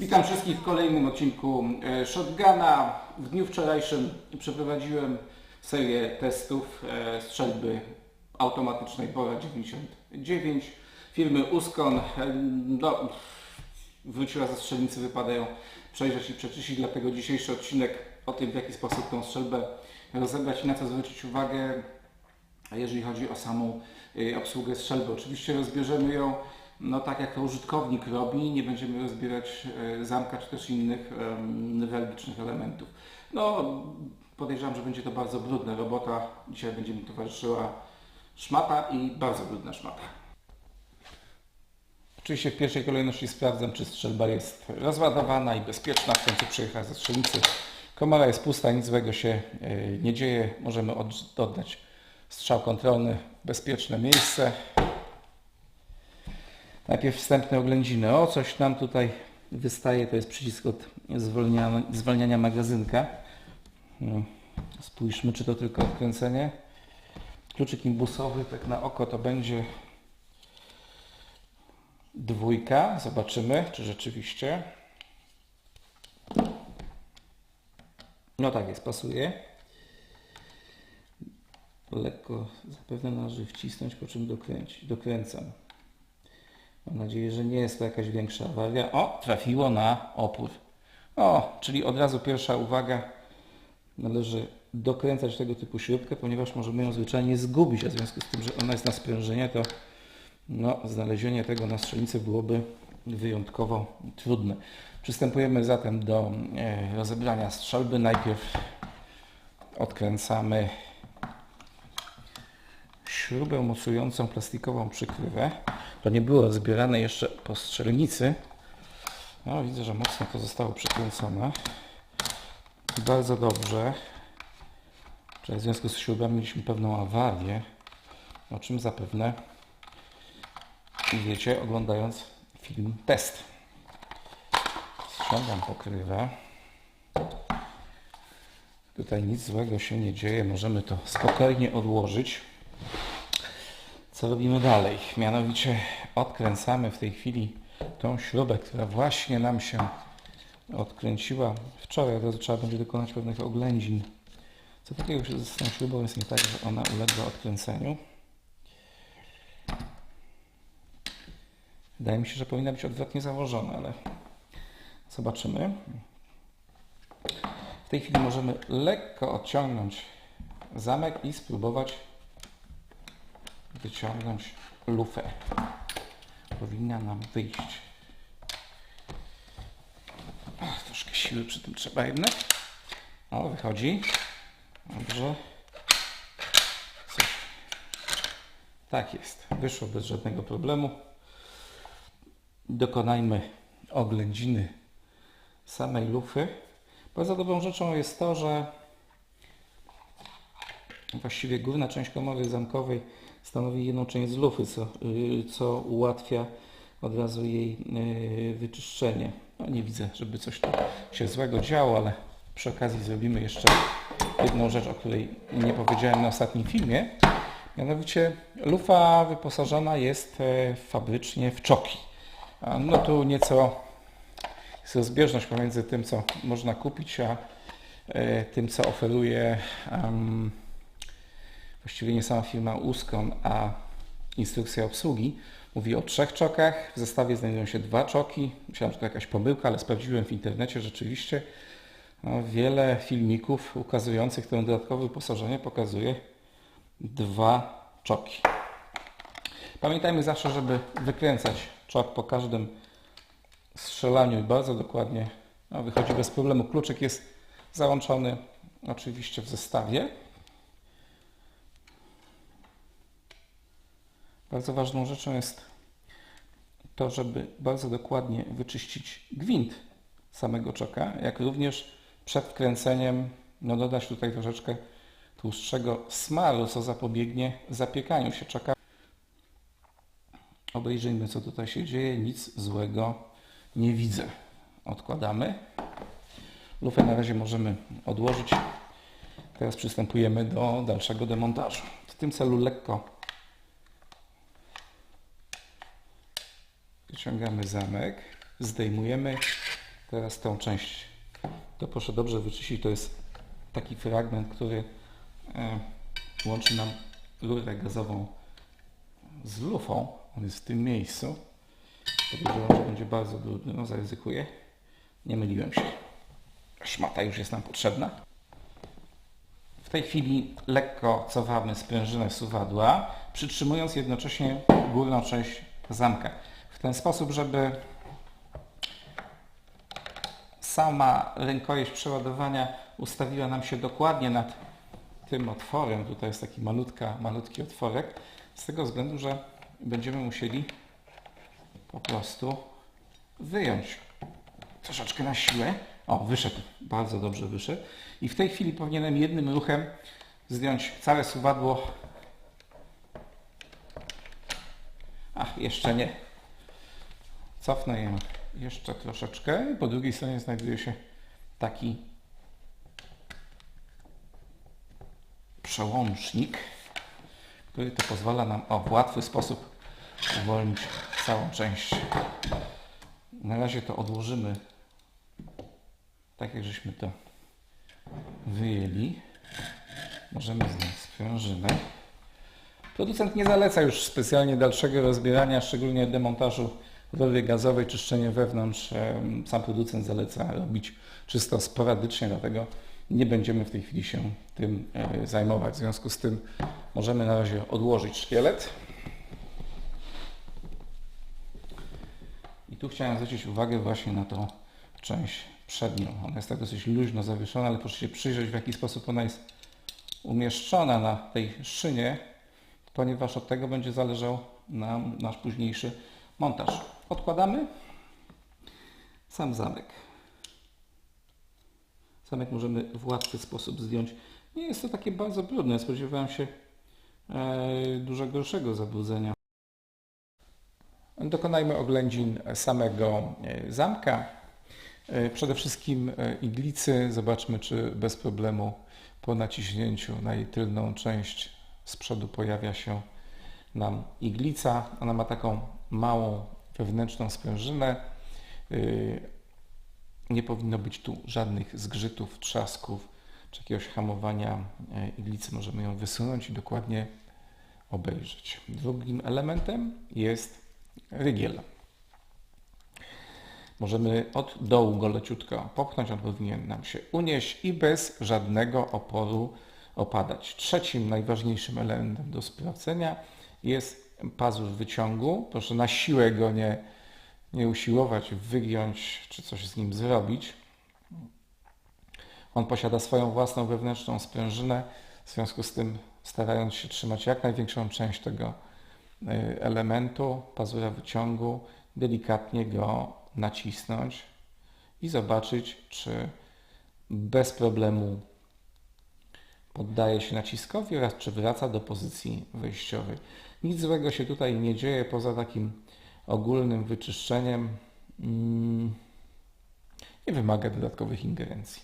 Witam wszystkich w kolejnym odcinku e, Shotguna. W dniu wczorajszym przeprowadziłem serię testów e, strzelby automatycznej Bora 99 firmy Uskon. E, No, wróciła ze strzelnicy, wypadają przejrzeć i przeczyścić, dlatego dzisiejszy odcinek o tym, w jaki sposób tą strzelbę rozebrać i na co zwrócić uwagę, a jeżeli chodzi o samą y, obsługę strzelby. Oczywiście rozbierzemy ją no, tak, jak to użytkownik robi, nie będziemy rozbierać y, zamka czy też innych newralgicznych elementów. No, podejrzewam, że będzie to bardzo brudna robota. Dzisiaj będzie mi towarzyszyła szmata i bardzo brudna szmata. Oczywiście w pierwszej kolejności sprawdzam, czy strzelba jest rozładowana i bezpieczna. W końcu przyjechała ze strzelnicy. Komora jest pusta, nic złego się e, nie dzieje. Możemy od- oddać strzał kontrolny bezpieczne miejsce. Najpierw wstępne oględziny. O, coś nam tutaj wystaje, to jest przycisk od zwolniania, zwalniania magazynka. No, Spójrzmy, czy to tylko odkręcenie. Kluczyk imbusowy, tak na oko to będzie dwójka. Zobaczymy, czy rzeczywiście. No tak jest, pasuje. Lekko zapewne należy wcisnąć, po czym dokręcić. Dokręcam. Mam nadzieję, że nie jest to jakaś większa awaria. O, trafiło na opór. O, czyli od razu pierwsza uwaga. Należy dokręcać tego typu śrubkę, ponieważ możemy ją zwyczajnie zgubić, a w związku z tym, że ona jest na sprężynie, to no, znalezienie tego na strzelnicy byłoby wyjątkowo trudne. Przystępujemy zatem do e, rozebrania strzelby. Najpierw odkręcamy śrubę mocującą plastikową przykrywę. To nie było zbierane jeszcze po strzelnicy. No, widzę, że mocno to zostało przykręcone. Bardzo dobrze. W związku z śrubami mieliśmy pewną awarię, o czym zapewne wiecie oglądając film test. Ściągam pokrywę. Tutaj nic złego się nie dzieje, możemy to spokojnie odłożyć. Co robimy dalej? Mianowicie odkręcamy w tej chwili tą śrubę, która właśnie nam się odkręciła wczoraj. Od razu trzeba będzie dokonać pewnych oględzin. Co takiego się z tą śrubą jest nie tak, że ona uległa odkręceniu. Wydaje mi się, że powinna być odwrotnie założona, ale zobaczymy. W tej chwili możemy lekko odciągnąć zamek i spróbować wyciągnąć lufę. Powinna nam wyjść. Troszkę siły przy tym trzeba jednak. O, wychodzi. Dobrze. Coś. Tak jest. Wyszło bez żadnego problemu. Dokonajmy oględziny samej lufy. Bardzo dobrą rzeczą jest to, że właściwie główna część komory zamkowej stanowi jedną część z lufy, co, yy, co ułatwia od razu jej yy, wyczyszczenie. No, nie widzę, żeby coś tu się złego działo, ale przy okazji zrobimy jeszcze jedną rzecz, o której nie powiedziałem na ostatnim filmie. Mianowicie lufa wyposażona jest e, fabrycznie w czoki. No tu nieco jest rozbieżność pomiędzy tym, co można kupić, a e, tym, co oferuje em, właściwie nie sama firma Uskon, a instrukcja obsługi. Mówi o trzech czokach. W zestawie znajdują się dwa czoki. Myślałem, że to jakaś pomyłka, ale sprawdziłem w internecie rzeczywiście. No, wiele filmików ukazujących to dodatkowe wyposażenie pokazuje dwa czoki. Pamiętajmy zawsze, żeby wykręcać czok po każdym strzelaniu i bardzo dokładnie no, wychodzi bez problemu. Kluczyk jest załączony oczywiście w zestawie. Bardzo ważną rzeczą jest to, żeby bardzo dokładnie wyczyścić gwint samego czoka, jak również przed wkręceniem no, dodać tutaj troszeczkę tłustszego smaru, co zapobiegnie zapiekaniu się czoka. Obejrzyjmy, co tutaj się dzieje. Nic złego nie widzę. Odkładamy. Lufę na razie możemy odłożyć. Teraz przystępujemy do dalszego demontażu. W tym celu lekko wyciągamy zamek, zdejmujemy teraz tą część. To proszę dobrze wyczyścić, to jest taki fragment, który e, łączy nam rurę gazową z lufą. On jest w tym miejscu. Podejrzewam, że będzie bardzo brudny. No zaryzykuję. Nie myliłem się. Szmata już jest nam potrzebna. W tej chwili lekko cofamy sprężynę suwadła, przytrzymując jednocześnie górną część zamka. Ten sposób, żeby sama rękojeść przeładowania ustawiła nam się dokładnie nad tym otworem. Tutaj jest taki malutka, malutki otworek. Z tego względu, że będziemy musieli po prostu wyjąć troszeczkę na siłę. O, wyszedł, bardzo dobrze wyszedł. I w tej chwili powinienem jednym ruchem zdjąć całe suwadło. Ach, jeszcze nie. Cofnę ją jeszcze troszeczkę. Po drugiej stronie znajduje się taki przełącznik, który to pozwala nam o, w łatwy sposób uwolnić całą część. Na razie to odłożymy tak jak żeśmy to wyjęli. Możemy zdjąć sprężynę. Producent nie zaleca już specjalnie dalszego rozbierania, szczególnie demontażu rury gazowej, czyszczenie wewnątrz. Sam producent zaleca robić czysto sporadycznie, dlatego nie będziemy w tej chwili się tym e, zajmować. W związku z tym możemy na razie odłożyć szkielet. I tu chciałem zwrócić uwagę właśnie na tą część przednią. Ona jest tak dosyć luźno zawieszona, ale proszę się przyjrzeć w jaki sposób ona jest umieszczona na tej szynie, ponieważ od tego będzie zależał nam nasz późniejszy montaż. Odkładamy sam zamek. Zamek możemy w łatwy sposób zdjąć. Nie jest to takie bardzo brudne. Spodziewałem się e, dużo gorszego zabrudzenia. Dokonajmy oględzin samego e, zamka. E, Przede wszystkim e, iglicy. Zobaczmy, czy bez problemu po naciśnięciu na jej tylną część z przodu pojawia się nam iglica. Ona ma taką małą wewnętrzną sprężynę. Y, Nie powinno być tu żadnych zgrzytów, trzasków czy jakiegoś hamowania e, iglicy. Możemy ją wysunąć i dokładnie obejrzeć. Drugim elementem jest rygiel. Możemy od dołu go leciutko popchnąć, on powinien nam się unieść i bez żadnego oporu opadać. Trzecim najważniejszym elementem do sprawdzenia jest pazur wyciągu. Proszę na siłę go nie, nie usiłować, wygiąć czy coś z nim zrobić. On posiada swoją własną wewnętrzną sprężynę, w związku z tym starając się trzymać jak największą część tego y, elementu, pazura wyciągu, delikatnie go nacisnąć i zobaczyć, czy bez problemu poddaje się naciskowi oraz czy wraca do pozycji wyjściowej. Nic złego się tutaj nie dzieje poza takim ogólnym wyczyszczeniem. Mm, Nie wymaga dodatkowych ingerencji.